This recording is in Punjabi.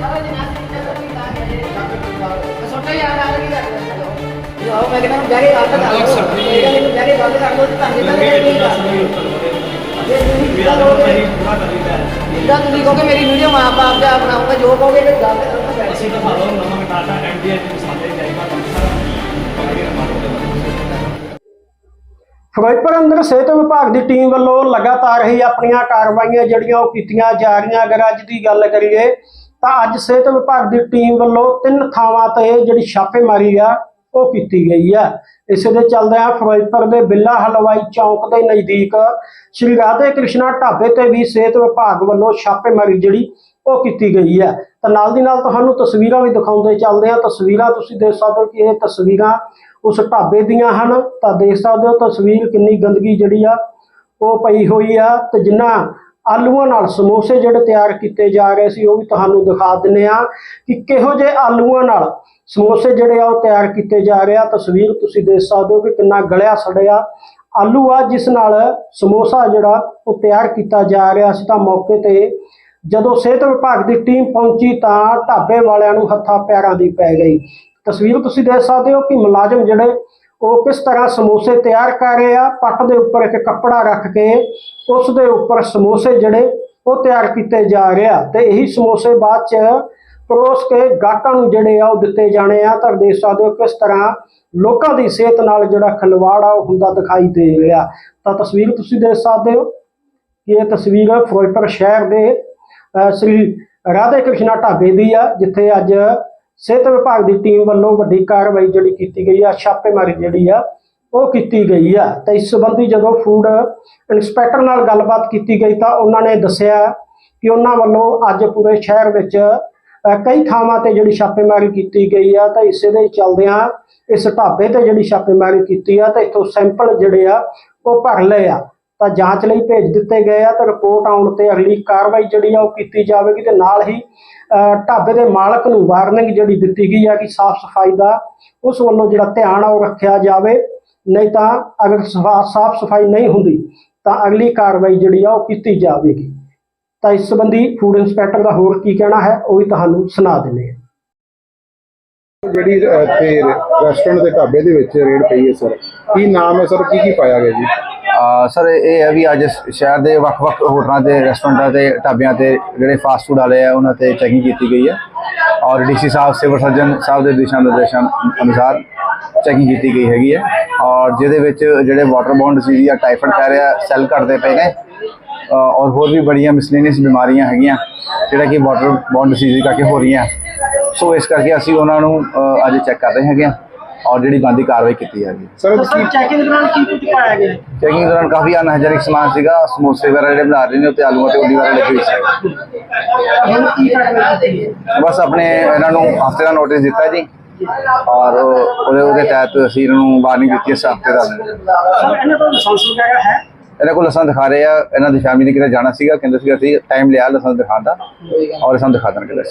ਮੈਂ ਕਹਿੰਦਾ ਜਾਰੇ ਗੱਲ ਕਰ ਲਓ ਇਹਨੂੰ ਗੱਲ ਕਰ ਲਓ ਤਾਂ ਜੇ ਤੁਸੀਂ ਜਿੱਦਾਂ ਜਿੱਦਾਂ ਤੁਸੀਂ ਕਹੋਗੇ ਮੇਰੀ ਵੀਡੀਓ ਮਾਂ ਬਾਪ ਦਾ ਬਣਾਉਂਗਾ ਜੋ ਕਹੋਗੇ ਤੇ ਗੱਲ ਕਰੂੰਗਾ ਅਸੀਂ ਤਾਂ ਭਾਵੇਂ ਨਵਾਂ ਟਾਟਾ ਐਮਡੀਆਈ ਦੇ ਮਸਾਲੇ ਜਾਈਗਾ ਫਿਰੋਜ਼ਪੁਰ ਅੰਦਰ ਸਿਹਤ ਵਿਭਾਗ ਦੀ ਟੀਮ ਵੱਲੋਂ ਲਗਾਤਾਰ ਹੀ ਆਪਣੀਆਂ ਕਾਰਵਾਈਆਂ ਜਿਹੜੀਆਂ ਉਹ ਕੀਤੀਆਂ ਜਾ ਰਹੀਆਂ ਅਗਰ ਅੱਜ ਦੀ ਗੱਲ ਕਰੀਏ ਤਾਂ ਅੱਜ ਸਿਹਤ ਵਿਭਾਗ ਦੀ ਟੀਮ ਵੱਲੋਂ ਤਿੰਨ ਥਾਵਾਂ ਤੇ ਜਿਹੜੀ ਛਾਪੇਮਾਰੀ ਆ, ਉਹ ਕੀਤੀ ਗਈ ਆ। ਇਸੇ ਦੇ ਚੱਲਦਿਆਂ ਫਿਰੋਜ਼ਪੁਰ ਦੇ ਬਿੱਲਾ ਹਲਵਾਈ ਚੌਂਕ ਦੇ ਨਜ਼ਦੀਕ ਸ਼੍ਰੀ ਰਾਧੇ ਕ੍ਰਿਸ਼ਨਾ ਢਾਬੇ ਤੇ ਵੀ ਸਿਹਤ ਵਿਭਾਗ ਵੱਲੋਂ ਛਾਪੇਮਾਰੀ ਜਿਹੜੀ, ਉਹ ਕੀਤੀ ਗਈ ਹੈ ਤਾਂ ਨਾਲ ਦੀ ਨਾਲ ਤੁਹਾਨੂੰ ਤਸਵੀਰਾਂ ਵੀ ਦਿਖਾਉਂਦੇ ਚੱਲਦੇ ਆ। ਤਸਵੀਰਾਂ ਤੁਸੀਂ ਦੇਖ ਸਕਦੇ ਹੋ ਕਿ ਇਹ ਤਸਵੀਰਾਂ ਉਸ ਢਾਬੇ ਦੀਆਂ ਹਨ। ਤਾਂ ਦੇਖ ਸਕਦੇ ਹੋ ਤਸਵੀਰ ਕਿੰਨੀ ਗੰਦਗੀ ਜਿਹੜੀ ਆ, ਉਹ ਪਈ ਹੋਈ ਆ। ਤੇ ਜਿੰਨਾ ਆਲੂਆਂ ਨਾਲ ਸਮੋਸੇ ਜਿਹੜੇ ਤਿਆਰ ਕੀਤੇ ਜਾ ਰਹੇ ਸੀ, ਉਹ ਵੀ ਤੁਹਾਨੂੰ ਦਿਖਾ ਦਿੰਨੇ ਆ ਕਿ ਕਿਹੋ ਜਿਹੇ ਆਲੂਆਂ ਨਾਲ ਸਮੋਸੇ ਜਿਹੜੇ ਆ ਉਹ ਤਿਆਰ ਕੀਤੇ ਜਾ ਰਹੇ ਆ। ਤਸਵੀਰ ਤੁਸੀਂ ਦੇਖ ਸਕਦੇ ਹੋ ਕਿ ਕਿੰਨਾ ਗਲਿਆ ਸੜਿਆ ਆਲੂ ਆ, ਜਿਸ ਨਾਲ ਸਮੋਸਾ ਜਿਹੜਾ ਉਹ ਤਿਆਰ ਕੀਤਾ ਜਾ ਰਿਹਾ ਸੀ ਤਾਂ ਮੌਕੇ ਤੇ ਜਦੋਂ ਸਿਹਤ ਵਿਭਾਗ ਦੀ ਟੀਮ ਪਹੁੰਚੀ ਤਾਂ ਢਾਬੇ ਵਾਲਿਆਂ ਨੂੰ ਹੱਥਾਂ ਪੈਰਾਂ ਦੀ ਪੈ ਗਈ। ਤਸਵੀਰ ਤੁਸੀਂ ਦੇਖ ਸਕਦੇ ਹੋ ਕਿ ਮੁਲਾਜ਼ਮ ਜਿਹੜੇ ਉਹ ਕਿਸ ਤਰ੍ਹਾਂ ਸਮੋਸੇ ਤਿਆਰ ਕਰ ਰਹੇ ਆ? ਪੱਟ ਦੇ ਉੱਪਰ ਇੱਕ ਕੱਪੜਾ ਰੱਖ ਕੇ ਉਸ ਦੇ ਉੱਪਰ ਸਮੋਸੇ ਜਿਹੜੇ ਉਹ ਤਿਆਰ ਕੀਤੇ ਜਾ ਰਹੇ ਆ। ਤੇ ਇਹੀ ਸਮੋਸੇ ਬਾਅਦ ਚ ਪਰੋਸ ਕੇ ਗਾਹਕਾਂ ਨੂੰ ਜਿਹੜੇ ਆ ਉਹ ਦਿੱਤੇ ਜਾਣੇ ਆ। ਤਾਂ ਦੇਖ ਸਕਦੇ ਹੋ ਕਿਸ ਤਰ੍ਹਾਂ ਲੋਕਾਂ ਦੀ ਸਿਹਤ ਨਾਲ ਜਿਹੜਾ ਖਿਲਵਾੜ ਆ, ਉਹ ਹੁੰਦਾ ਦਿਖਾਈ ਦੇ ਰਿਹਾ। ਤਾਂ ਤਸਵੀਰ ਤੁਸੀਂ ਦੇਖ ਸਕਦੇ ਹੋ ਕਿ ਇਹ ਤਸਵੀਰ ਫਿਰੋਜ਼ਪੁਰ ਸ਼ਹਿਰ ਦੇ, ਅਹ ਸ੍ਰੀ ਰਾਧੇ ਕ੍ਰਿਸ਼ਨਾ ਢਾਬੇ ਦੀ ਆ, ਜਿੱਥੇ ਅੱਜ ਸਿਹਤ ਵਿਭਾਗ ਦੀ ਟੀਮ ਵੱਲੋਂ ਵੱਡੀ ਕਾਰਵਾਈ ਜਿਹੜੀ ਕੀਤੀ ਗਈ ਆ, ਛਾਪੇਮਾਰੀ ਜਿਹੜੀ ਆ, ਉਹ ਕੀਤੀ ਗਈ ਆ। ਤੇ ਇਸ ਸੰਬੰਧੀ ਜਦੋਂ ਫੂਡ ਇਨਸਪੈਕਟਰ ਨਾਲ ਗੱਲਬਾਤ ਕੀਤੀ ਗਈ ਤਾਂ ਉਹਨਾਂ ਨੇ ਦੱਸਿਆ ਕਿ ਉਹਨਾਂ ਵੱਲੋਂ ਅੱਜ ਪੂਰੇ ਸ਼ਹਿਰ ਵਿੱਚ ਕਈ ਥਾਵਾਂ ਤੇ ਜਿਹੜੀ ਛਾਪੇਮਾਰੀ ਕੀਤੀ ਗਈ ਆ। ਤਾਂ ਇਸੇ ਦੇ ਚੱਲਦਿਆਂ ਇਸ ਢਾਬੇ ਤੇ ਜਿਹੜੀ ਛਾਪੇਮਾਰੀ ਕੀਤੀ ਆ, ਤਾਂ ਇੱਥੋਂ ਸੈਂਪਲ ਜਿਹੜੇ ਆ, ਉਹ ਭਰ ਲਏ ਆ। ਤਾਂ ਜਾਂਚ ਲਈ ਭੇਜ ਦਿੱਤੇ ਗਏ ਆ ਤਾਂ ਰਿਪੋਰਟ ਆਉਣ ਤੇ ਅਗਲੀ ਕਾਰਵਾਈ ਜਿਹੜੀ ਆ ਉਹ ਕੀਤੀ ਜਾਵੇਗੀ ਤੇ ਨਾਲ ਹੀ ਢਾਬੇ ਦੇ ਮਾਲਕ ਨੂੰ ਵਾਰਨਿੰਗ ਜਿਹੜੀ ਦਿੱਤੀ ਗਈ ਆ ਕਿ ਸਾਫ਼ ਸਫ਼ਾਈ ਦਾ ਉਸ ਵੱਲੋਂ ਜਿਹੜਾ ਧਿਆਨ ਆ ਉਹ ਰੱਖਿਆ ਜਾਵੇ। ਨਹੀਂ ਤਾਂ ਅਗਰ ਸਾਫ਼ ਸਫ਼ਾਈ ਨਹੀਂ ਹੁੰਦੀ ਤਾਂ ਅਗਲੀ ਕਾਰਵਾਈ ਜਿਹੜੀ ਆ ਉਹ ਕੀਤੀ ਜਾਵੇਗੀ। ਤਾਂ ਇਸ ਸੰਬੰਧੀ ਫੂਡ ਇੰਸਪੈਕਟਰ ਦਾ ਹੋਰ ਕੀ ਕਹਿਣਾ ਹੈ ਉਹ ਵੀ ਤੁਹਾਨੂੰ ਸੁਣਾ ਦਿੰਦੇ ਹਾਂ। ਜਿਹੜੀ ਅਹ, ਰੈਸਟੋਰੈਂਟ ਦੇ ਢਾਬੇ ਦੇ ਵਿੱਚ ਰੇਡ ਪਈ ਹੈ ਸਰ। ਕੀ ਨਾਮ ਹੈ ਸਰ? ਕੀ ਕੀ ਪਾਇਆ ਗਿਆ ਜੀ? ਸਰ, ਇਹ ਹੈ ਵੀ ਅੱਜ ਸ਼ਹਿਰ ਦੇ ਵੱਖ-ਵੱਖ ਹੋਟਲਾਂ ਤੇ, ਰੈਸਟੋਰੈਂਟਾਂ ਤੇ, ਢਾਬਿਆਂ ਤੇ ਜਿਹੜੇ ਫਾਸਟ ਫੂਡ ਵਾਲੇ ਆ, ਉਹਨਾਂ ਤੇ ਚੈਕਿੰਗ ਕੀਤੀ ਗਈ ਹੈ। ਔਰ ਡੀਸੀ ਸਾਹਿਬ, ਸਿਵਲ ਸਰਜਨ ਸਾਹਿਬ ਦੇ ਦਿਸ਼ਾ ਨਿਰਦੇਸ਼ਾਂ ਅਨੁਸਾਰ ਚੈਕਿੰਗ ਕੀਤੀ ਗਈ ਹੈਗੀ ਹੈ। ਔਰ ਜਿਹਦੇ ਵਿੱਚ ਜਿਹੜੇ ਵਾਟਰ ਬੌਰਨ ਡਿਸੀਜ਼ ਜਾਂ ਟਾਈਫਾਇਡ ਪੈ ਰਿਹਾ ਸੈੱਲ ਘਟਦੇ ਪਏ ਨੇ। ਔਰ ਹੋਰ ਵੀ ਬੜੀਆਂ ਮਿਸਲੇਨੀਅਸ ਬਿਮਾਰੀਆਂ ਹੈਗੀਆਂ, ਜਿਹੜਾ ਕਿ ਵਾਟਰ ਬੌਰਨ ਡਿਸੀਜ਼ ਕਰਕੇ ਹੋ ਰਹੀਆਂ। ਸੋ ਇਸ ਕਰਕੇ ਅਸੀਂ ਉਹਨਾਂ ਨੂੰ ਅੱਜ ਚੈੱਕ ਕਰ ਰਹੇ ਹੈਗੇ ਆ ਔਰ ਜਿਹੜੀ ਬੰਦੀ ਕਾਰਵਾਈ ਕੀਤੀ ਹੈਗੀ ਸਰ ਸਰ ਚੈਕਿੰਗ ਦੌਰਾਨ ਕੀ ਕੁਝ ਪਾਇਆ ਗਿਆ ਹੈ? ਚੈਕਿੰਗ ਦੌਰਾਨ ਕਾਫੀ ਅਨਹਾਈਜੈਨਿਕ ਸਮਾਨ ਸੀਗਾ ਸਮੋਸੇ ਵਗੈਰਾ ਜਿਹੜੇ ਬਣਾ ਰਹੇ ਨੇ ਉੱਤੇ ਆਲੂਆਂ ਤੇ ਉਲੀ ਵਗੈਰਾ ਲੱਗੀ ਹੋਈ ਸੀ ਹੁਣ ਕੀ ਬਸ ਆਪਣੇ ਇਹਨਾਂ ਨੂੰ ਹਫ਼ਤੇ ਦਾ ਨੋਟਿਸ ਦਿੱਤਾ ਜੀ ਔਰ ਉਹਦੇ ਉਹਦੇ ਤਹਿਤ ਅਸੀਂ ਇਹਨਾਂ ਨੂੰ ਵਾਰਨਿੰਗ ਦਿੱਤੀ ਇਸ ਹਫ਼ਤੇ ਦਾ ਸਰ ਇਹਨਾਂ ਦਾ ਲਾਇਸੈਂਸ ਵਗੈਰਾ ਹੈ ਇਹਨਾਂ ਕੋਲ ਲਾਇਸੈਂਸ ਦਿਖਾ ਰਹੇ ਆ ਇਹਨਾਂ ਦੀ ਫੈਮਿਲੀ ਨੇ ਕਿਤੇ ਜਾਣਾ ਸੀਗਾ ਕਹਿੰਦੇ ਸੀ ਅਸੀਂ ਟਾਈਮ ਲਿਆ ਲਾਇਸੈਂਸ ਦਿਖਾਉਣ ਦਾ ਔਰ ਸਾਨੂੰ ਦਿਖਾ ਦੇਣਗੇ